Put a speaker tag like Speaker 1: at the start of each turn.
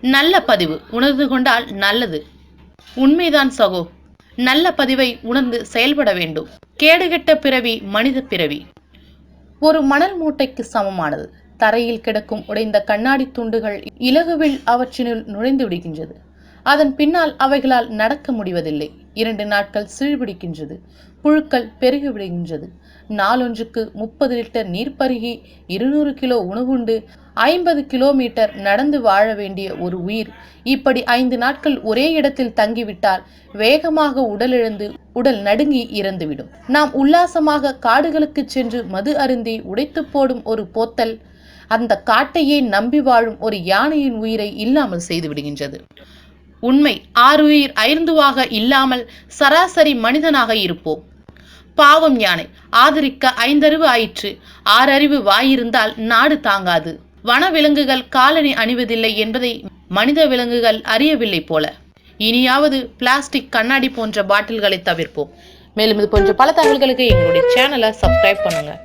Speaker 1: நல்ல பதிவு உணர்ந்து கொண்டால் நல்லது. உண்மைதான் சகோ. நல்ல பதிவை உணர்ந்து செயல்பட வேண்டும். கேடுகெட்ட பிறவி மனித பிறவி. ஒரு மணல் மூட்டைக்கு சமமானது. தரையில் கிடக்கும் உடைந்த கண்ணாடி துண்டுகள் இலகுவில் அவற்றினுள் நுழைந்து விடுகின்றது. அதன் பின்னால் அவைகளால் நடக்க முடிவதில்லை. இரண்டு நாட்கள் சீழ்பிடிக்கின்றது. புழுக்கள் பெருகி விடுகின்றது நாளொன்றுக்கு முப்பது லிட்டர் நீர் பருகி இருநூறு கிலோ உணவுண்டு ஐம்பது கிலோமீட்டர் நடந்து வாழ வேண்டிய ஒரு உயிர். இப்படி ஐந்து நாட்கள் ஒரே இடத்தில் தங்கிவிட்டால் வேகமாக உடலிழந்து உடல் நடுங்கி இறந்துவிடும். நாம் உல்லாசமாக காடுகளுக்கு சென்று மது அருந்தி உடைத்து போடும் ஒரு போத்தல் அந்த காட்டையே நம்பி வாழும் ஒரு யானையின் உயிரை இல்லாமல் செய்து விடுகின்றது. உண்மை ஆறுயிர் ஐந்துவாக இல்லாமல் சராசரி மனிதனாக இருப்போம். பாவம் யானை ஆதரிக்க ஐந்தறிவு ஆயிற்று. ஆறறிவு வாயிருந்தால் நாடு தாங்காது. வனவிலங்குகள் காலணி அணிவதில்லை என்பதை மனித விலங்குகள் அறியவில்லை போல. இனியாவது பிளாஸ்டிக் கண்ணாடி போன்ற பாட்டில்களை தவிர்ப்போம். மேலும் இது போன்ற பல தகவல்களுக்கு எங்களுடைய சேனலை சப்ஸ்கிரைப் பண்ணுங்கள்